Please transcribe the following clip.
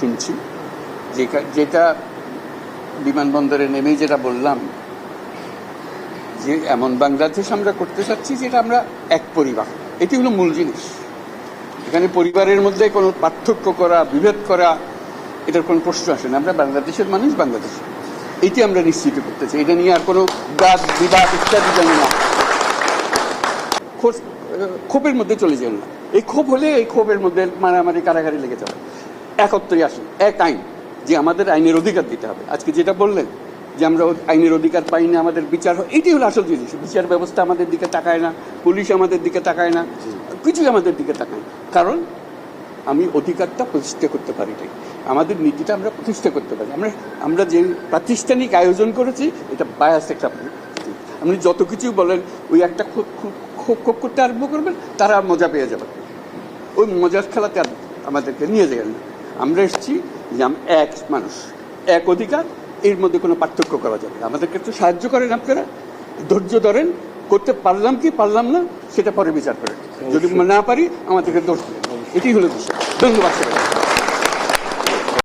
শুনছি। যেটা- বিমানবন্দরে নেমেই যেটা বললাম, যে এমন বাংলাদেশ আমরা করতে চাচ্ছি যেটা আমরা এক পরিবার। এটি হলো মূল জিনিস। এখানে পরিবারের মধ্যে কোনো পার্থক্য করা, বিভেদ করা, এটার কোনো প্রশ্ন আসে না। আমরা বাংলাদেশের মানুষ, বাংলাদেশ। এটি আমরা নিশ্চিত করতে চাই। এটা নিয়ে আর কোনো বাদ, বিবাদ ইত্যাদি যেন না ক্ষোভের মধ্যে চলে যান না। এই ক্ষোভ হলে এই ক্ষোভের মধ্যে মারামারি, কারাগারি লেগে যাবে একত্রে আসুন এক আইন যে আমাদের আইনের অধিকার দিতে হবে। আজকে যেটা বললেন যে আমরা আইনের অধিকার পাই না আমাদের বিচার এটি হলো আসল জিনিস। বিচার ব্যবস্থা আমাদের দিকে তাকায় না পুলিশ আমাদের দিকে তাকায় না কিছুই আমাদের দিকে তাকায় না। কারণ আমি অধিকারটা প্রতিষ্ঠা করতে পারি নাই। আমাদের নীতিটা আমরা প্রতিষ্ঠা করতে পারি। আমরা আমরা যে প্রাতিষ্ঠানিক আয়োজন করেছি এটা বায়াস একটা আপনি যত কিছু বলেন ওই একটা খোপ খোপ- খোপ খোপ করতে আরম্ভ করবেন তারা মজা পেয়ে যাবে। ওই মজার খেলাতে আমাদেরকে নিয়ে যাবেন না। আমরা এসেছি যে আমি এক মানুষ এক অধিকার এর মধ্যে কোনো পার্থক্য করা যাবে না। আমাদেরকে তো সাহায্য করেন আপনারা। ধৈর্য ধরেন করতে পারলাম কি পারলাম না সেটা পরে বিচার করেন। যদি না পারি আমাদেরকে দোষ দেবেন এটি হলো বিষয়। ধন্যবাদ।